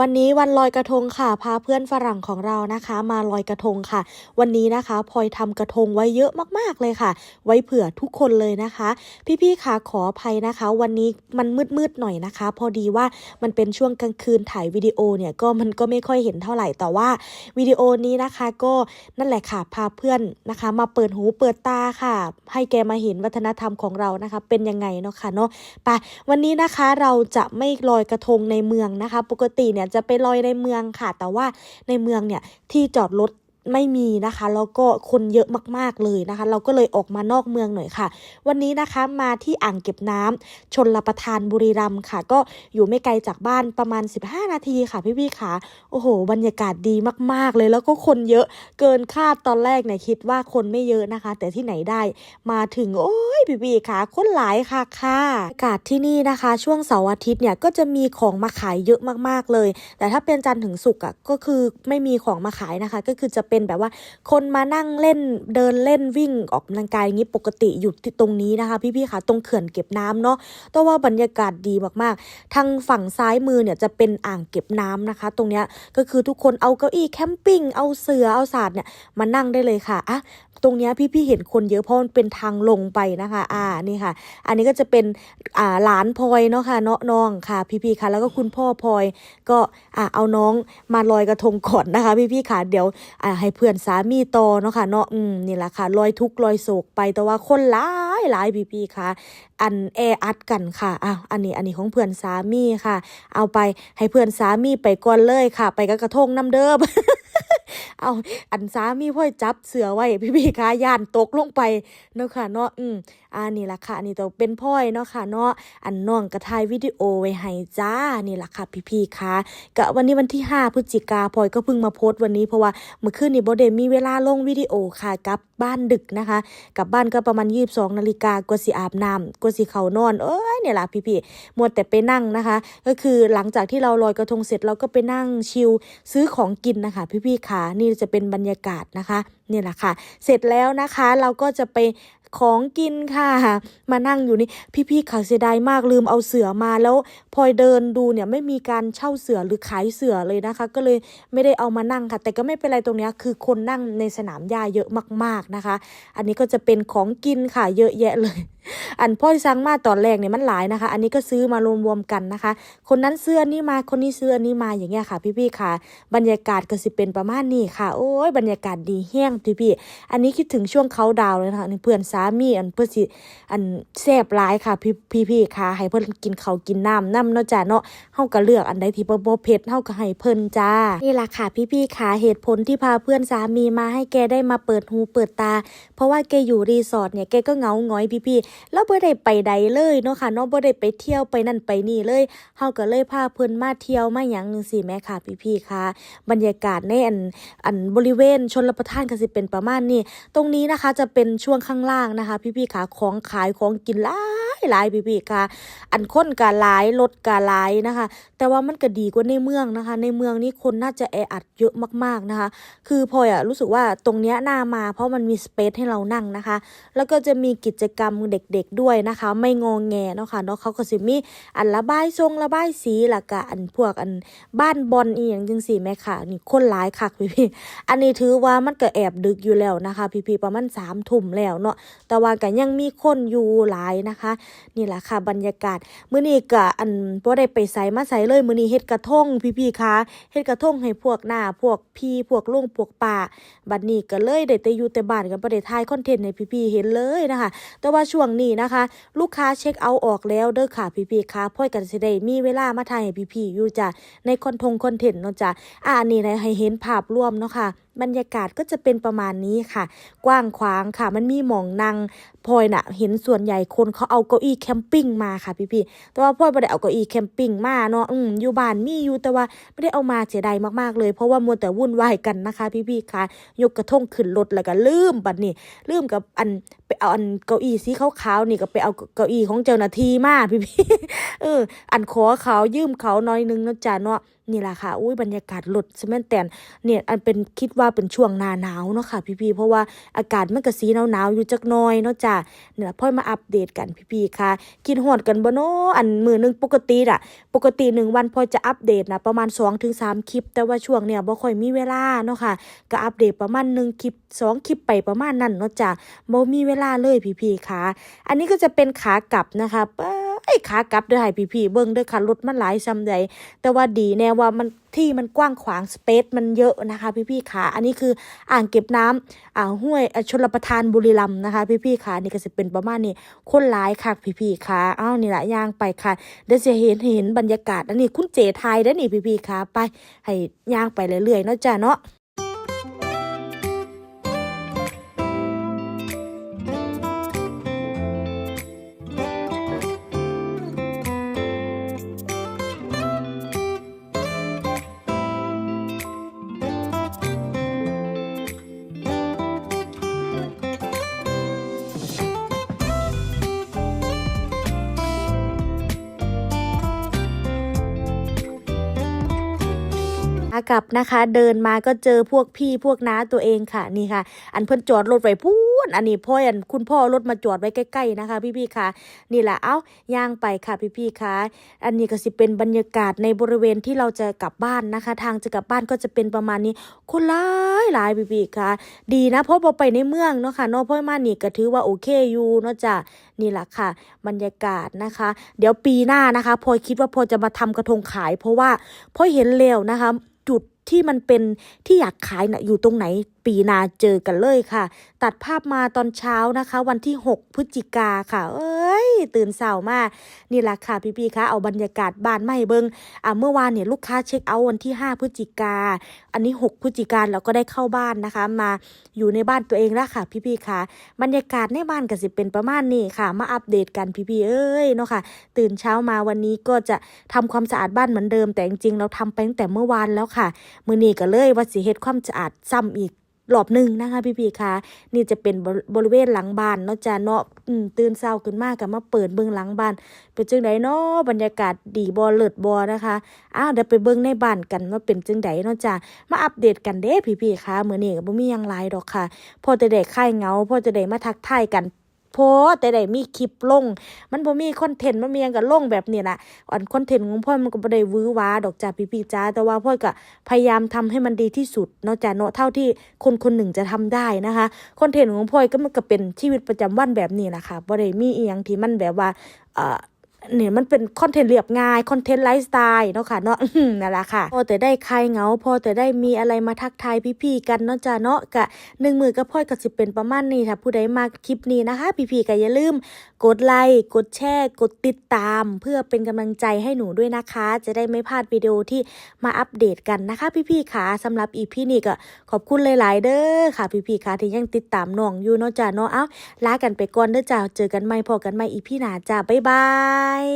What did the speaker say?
วันนี้วันลอยกระทงค่ะ พาเพื่อนฝรั่งของเรานะคะ มาลอยกระทงค่ะ วันนี้นะคะพลอยทำกระทงไว้เยอะมากๆเลยค่ะ ไว้เผื่อทุกคนเลยนะคะ พี่ๆค่ะขออภัยนะคะ วันนี้มันมืดๆหน่อยนะคะ พอดีว่ามันเป็นช่วงกลางคืนถ่ายวิดีโอเนี่ยก็มันก็ไม่ค่อยเห็นเท่าไหร่แต่ว่าวิดีโอนี้นะคะก็นั่นแหละค่ะพาเพื่อนนะคะ มาเปิดหูเปิดตาค่ะ ให้แกมาเห็นวัฒนธรรมของเรานะคะ เป็นยังไงเนาะค่ะเนาะไปวันนี้นะคะเราจะไม่ลอยกระทงในเมืองนะคะ ปกติเนี่ยจะไปลอยในเมืองค่ะ แต่ว่าในเมืองเนี่ยที่จอดรถ ไม่มีนะคะแล้วก็คนเยอะมากๆเลยนะคะ เราก็เลยออกมานอกเมืองหน่อยค่ะ วันนี้นะคะมาที่อ่างเก็บน้ำชนรับประทานบุรีรัมย์ค่ะ ก็อยู่ไม่ไกลจากบ้านประมาณ 15 นาทีค่ะพี่ๆค่ะโอ้โห บรรยากาศดีมากๆเลย แล้วก็คนเยอะเกินคาดตอนแรกเนี่ยคิดว่าคนไม่เยอะนะคะ แต่ที่ไหนได้มาถึงโอ้ยพี่ๆค่ะคนหลายค่ะค่ะอากาศที่นี่นะคะ ช่วงเสาร์อาทิตย์เนี่ยก็จะมีของมาขายเยอะมากๆเลย แต่ถ้าเป็นจันทร์ถึงศุกร์อะก็คือไม่มีของมาขายนะคะ ก็คือจะเป็นแบบว่า คนมานั่งเล่นเดินเล่นวิ่งออกกำลังกายอย่างนี้ปกติอยู่ที่ตรงนี้นะคะ พี่ๆค่ะตรงเขื่อนเก็บน้ำเนาะแต่ว่าบรรยากาศดีมากๆ ทางฝั่งซ้ายมือเนี่ยจะเป็นอ่างเก็บน้ำนะคะ ตรงเนี้ยก็คือทุกคนเอาเก้าอี้แคมปิ้งเอาเสือเอาศาสตร์เนี่ยมานั่งได้เลยค่ะอะตรงเนี้ยพี่ๆเห็นคนเยอะเพราะมันเป็นทางลงไปนะคะ อ่านี่ค่ะ อันนี้ก็จะเป็นอ่าหลานพลอยเนาะค่ะเนาะน้องค่ะ พี่ๆค่ะ แล้วก็คุณพ่อพลอยก็อ่าเอาน้องมาลอยกระทงก่อนนะคะ พี่ๆค่ะเดี๋ยวอ่าให้เพื่อนสามีตอเนาะค่ะเนาะอืมนี่แหละค่ะลอยทุกข์ลอยโศกไปแต่ว่าคนหลายหลายพี่ๆค่ะ อันแออัดกันค่ะอ้าวอันนี้อันนี้ของเพื่อนสามีค่ะ เอาไปให้เพื่อนสามีไปก่อนเลยค่ะ ไปกระกระทงน้ำเดิม เอาอันสามีพ่อยจับเสือไว้พี่พี่คะย่านตกลงไปเนาะค่ะเนาะอืมอันนี้ล่ะค่ะนี่ตัวเป็นพ่อยเนาะค่ะเนาะอันน้องกระถ่ายวิดีโอไว้ให้จ้านี่ล่ะค่ะพี่พี่คะกะวันนี้วันที่ 5 พฤศจิกาพ่อยก็เพิ่งมาโพสต์วันนี้เพราะว่าเมื่อคืนนี่บ่ได้มีเวลาลงวิดีโอค่ะกับ บ้านดึกนะคะ กลับบ้านก็ประมาณยีบสองนาฬิกากว่าสิอาบน้ำกว่าสิเข้านอนเอ้ยเนี่ยล่ะพี่พี่มัวแต่ไปนั่งนะคะ ก็คือหลังจากที่เราลอยกระทงเสร็จเราก็ไปนั่งชิลซื้อของกินนะคะ พี่ๆค่ะนี่จะเป็นบรรยากาศนะคะเนี่ยแหละค่ะ เสร็จแล้วนะคะเราก็จะไป ของกินค่ะ มานั่งอยู่นี่พี่ๆขาเสียดายมากลืมเอาเสือมาแล้วพอยเดินดูเนี่ยไม่มีการเช่าเสือหรือขายเสือเลยนะคะ ก็เลยไม่ได้เอามานั่งค่ะ แต่ก็ไม่เป็นไรตรงนี้คือคนนั่งในสนามหญ้าเยอะมาก ๆนะคะ อันนี้ก็จะเป็นของกินค่ะเยอะแยะเลยอันพ่อยสั่งมาตอนแรกเนี่ยมันหลายนะคะ อันนี้ก็ซื้อมารวมๆกันนะคะ คนนั้นเสื้อนี้มาคนนี้เสื้อนี้มาอย่างเงี้ยค่ะ พี่ๆค่ะ บรรยากาศก็สิเป็นประมาณนี้ค่ะ โอ้ยบรรยากาศดีแห้งพี่ๆอันนี้คิดถึงช่วงเขาดาวเลยนะคะเพื่อนสามีอันเพื่อสิอันแซ่บหลายค่ะพี่พี่ๆค่ะ ให้เพิ่อนกินเขากินน้ำน้ำเนาะจ้ะเนาะเฮาก็เลือกอันใดที่บ่บ่เผ็ดเฮาก็ให้เพิ่นจ้านี่ล่ะค่ะ พี่ๆค่ะเหตุผลที่พาเพื่อนสามีมาให้แกได้มาเปิดหูเปิดตา เพราะว่าแกอยู่รีสอร์ทเนี่ยแกก็เงาหงอยพี่ๆแล้วบ่ได้ไปใดเลยเนาะค่ะเนาะบ่ได้ไปเที่ยวไปนั่นไปนี่เลยเฮาก็เลยพาเพิ่นมาเที่ยวมาหยังจังซี่แม่ค่ะ พี่ๆค่ะ บรรยากาศในอันอันบริเวณชนรับประทานก็สิเป็นประมาณนี้ ตรงนี้นะคะจะเป็นช่วงข้างล่างนะคะ พี่ๆค่ะของขายของกินหลาย หลายพี่ๆค่ะอันคนกาหลายรถกาหลายนะคะ แต่ว่ามันก็ดีกว่าในเมืองนะคะ ในเมืองนี้คนน่าจะแออัดเยอะมากๆนะคะ คือพลอยอะรู้สึกว่าตรงเนี้ยน่ามาเพราะมันมีสเปซให้เรานั่งนะคะ แล้วก็จะมีกิจกรรมเด็กๆด้วยนะคะ ไม่งองแงเนาะค่ะเนาะเขาก็สิมีอันระบายทรงระบายสีล้วก็อันพวกอันบ้านบอลอีหยังจังสี่แม่ค่ะนี่คนหลายคักพี่ๆอันนี้ถือว่ามันก็แอบดึกอยู่แล้วนะคะ พี่ๆประมาณสามทุ่มแล้วเนาะแต่ว่าก็ยังมีคนอยู่หลายนะคะนี่แหละค่ะบรรยากาศมื้อนี้ก็อันบ่ได้ไปไสมาไสเลยมื้อนี้เฮ็ดกระทงพี่ๆค่ะเฮ็ดกระทงให้พวกหน้าพวกพี่พวกลุงพวกป้าบัดนี้ก็เลยได้แต่อยู่แต่บ้านกันบ่ได้ถ่ายคอนเทนต์ให้พี่ๆเห็นเลยนะคะ แต่ว่าช่วงนี้นะคะ ลูกค้าเช็คเอาออกแล้วเด้อค่ะพี่ๆค่ะพ่อยกันสิได้มีเวลามาถ่ายให้พี่ๆอยู่จ้ะในคอนทงคอนเทนต์เนาะจ้ะอ่านนี้นะให้เห็นภาพรวมเนาะค่ะ บรรยากาศก็จะเป็นประมาณนี้ค่ะ กว้างขวางค่ะ มันมีหมองนั่งพลอยน่ะ เห็นส่วนใหญ่คนเขาเอาเก้าอี้แคมปิ้งมาค่ะพี่ๆแต่ว่าพลอยไม่ได้เอาเก้าอี้แคมปิ้งมาเนาะอืมอยู่บ้านมีอยู่แต่ว่าไม่ได้เอามาเสียดายมากๆเลย เพราะว่ามัวแต่วุ่นวายกันนะคะ พี่ๆค่ะ ยกกระทงขึ้นรถแล้วก็ลืมบัดนี้ลืมกับอันไปเอาอันเก้าอี้สีขาวๆนี่ก็ไปเอาเก้าอี้ของเจ้าหน้าที่มาพี่ๆเออ อันขอเขายืมเขาน้อยนึงนะจ้ะเนาะนี่แหละค่ะอุ้ยบรรยากาศรถสแมนแตนเนี่ยอันเป็นคิดว่าเป็นช่วงหน้าหนาวเนาะค่ะพี่ๆเพราะว่าอากาศมันก็สีหนาวๆอยู่จักน่อยเนาะจ้ะเนี่ยพ่อยมาอัปเดตกันพี่ๆค่ะกินฮอดกันบ่เนาะอันมือหนึงปกติอะปกติหนึ่งวันพอยจะอัปเดตนะประมาณ2-3คลิป แต่ว่าช่วงเนี่ยบ่ค่อยมีเวลาเนาะค่ะก็อัปเดตประมาณ1คลิปสองคลิปไปประมาณนั้นเนาะจ้ะบ่มีเวลาเลยพี่ๆค่ะ อันนี้ก็จะเป็นขากลับนะคะเยขากลับเด้อให้พี่ๆเบิ่งเด้อค่ะรถมันหลายซ้ำใดแต่ว่าดีแน่ว่ามันที่มันกว้างขวางสเปซมันเยอะนะคะ พี่ๆค่ะอันนี้คืออ่างเก็บน้ำอ่างห้วยอะชลประทานบุรีรัมย์นะคะ พี่ๆค่ะนี่ก็จะเป็นประมาณนี้คนหลายค่ะพี่ๆค่ะอ้าวนี่ละย่างไปค่ะเดี๋ยวจะเห็นเห็นบรรยากาศอันนี้คุณเจไทยด้อนี่พี่ๆค่ะไปให้ย่างไปเรื่อยๆเนาะจ้ะเนาะ ขากลับนะคะ เดินมาก็เจอพวกพี่พวกน้าตัวเองค่ะนี่ค่ะ อันเพิ่นจอดรถไว้พูนอันนี้พ่ออันคุณพ่อรถมาจอดไว้ใกล้ๆนะคะ พี่ๆค่ะ นี่แหละเอ้าย่างไปค่ะพี่ๆค่ะอันนี้ก็สิเป็นบรรยากาศในบริเวณที่เราจะกลับบ้านนะคะ ทางจะกลับบ้านก็จะเป็นประมาณนี้คนหลายหลายพี่ๆค่ะ ดีนะเพราะพอไปในเมืองเนาะค่ะเนาะพราะมานี่ก็ถือว่าโอเคอยู่เนาะจ้ะ นี่แหละค่ะ บรรยากาศนะคะ เดี๋ยวปีหน้านะคะพลอยคิดว่าพลอยจะมาทำกระทงขาย เพราะว่าพลอยเห็นเร็วนะคะ จุด ที่มันเป็นที่อยากขายนะ่ะอยู่ตรงไหนปีนาเจอกันเลยค่ะ ตัดภาพมาตอนเช้านะคะ วันที่ 6 พฤศจิกาค่ะ เอ้ย ตื่นเช้ามากนี่แหละค่ะพี่ๆคะเอาบรรยากาศบ้านไมาให้เบิงอ่าเมื่อวานเนี่ยลูกค้าเช็คเอาท์วันที่ 5 พฤศจิกา อันนี้ 6 พฤศจิกาเราก็ได้เข้าบ้านนะคะ มาอยู่ในบ้านตัวเองแล้วค่ะ พี่ๆคะบรรยากาศในบ้านก็สิเป็นประมาณนี้ค่ะ มาอัปเดตกันพี่ๆเอ้ยเนาะค่ะ ตื่นเช้ามาวันนี้ก็จะทำความสะอาดบ้านเหมือนเดิมแต่จริงๆเราทำไปตั้งแต่เมื่อวานแล้วค่ะมือนี้ก็เลยว่าสิเฮ็ดความสะอาดซ้ำอีกรอบหนึ่งนะคะพี่พีคะนี่จะเป็นบริเวณหลังบ้านเนาะจ้ะเนาะอืมตื่นเช้าขึ้นมาก็มาเปิดเบิ่งหลังบ้านเป็นจังไดเนาะบรรยากาศดีบ่เลิศบ่นะคะอ้าวเดี๋ยวไปเบิ่งในบ้านกันว่าเป็นจังไดเนาะจ้ะมาอัปเดตกันเด้พี่พีคะมื้อนี้ก็บ่มียังหลายดอกค่ะ พอจะได้คลายเงาพอจะได้มาทักทายกัน โพแต่ได้มีคลิปลง มันบ่มีคอนเทนต์มันมีหยังก็ลงแบบนี้ล่ะอันคอนเทนต์ของพ่อมันก็บ่ได้วื้อว้าดอกจ้าพี่พี่จ้าแต่ว่าพ่อก็พยายามทำให้มันดีที่สุดเนาะจ้าเนาะเท่าที่คนคนหนึ่งจะทำได้นะคะคอนเทนต์ของพ่อก็มันก็เป็นชีวิตประจำวันแบบนี้นะคะบ่ได้มีอีหยังที่มันแบบว่าเอ่อ นี่ยมันเป็นคอนเทนต์เรียบง่ายคอนเทนต์ไลฟ์สไตล์เนาะค่ะเนาะนั่นแหละค่ะ พอแต่ได้คลายเหงา พอแต่ได้มีอะไรมาทักทายพี่ๆกันเนาะจ้าเนาะกะหนึ่งมือกับพ่อยก็สิเป็นประมาณนี้ค่ะ ผู้ใดมาคลิปนี้นะคะ พี่ๆก็อย่าลืม กดไลค์กดแชร์ กดติดตาม เพื่อเป็นกำลังใจให้หนูด้วยนะคะ จะได้ไม่พลาดวิดีโอที่มาอัปเดตกันนะคะ พี่ๆค่ะสำหรับอีพี่นี่ก็ขอบคุณหลาย ๆ เด้อค่ะ พี่ๆค่ะที่ยังติดตามน้องอยู่เนาะจ้าเนาะเอ้าลากันไปก่อนเด้อจ้าเจอกันใหม่พอกันใหม่อีพี่หนาจ้าบ๊ายบายาย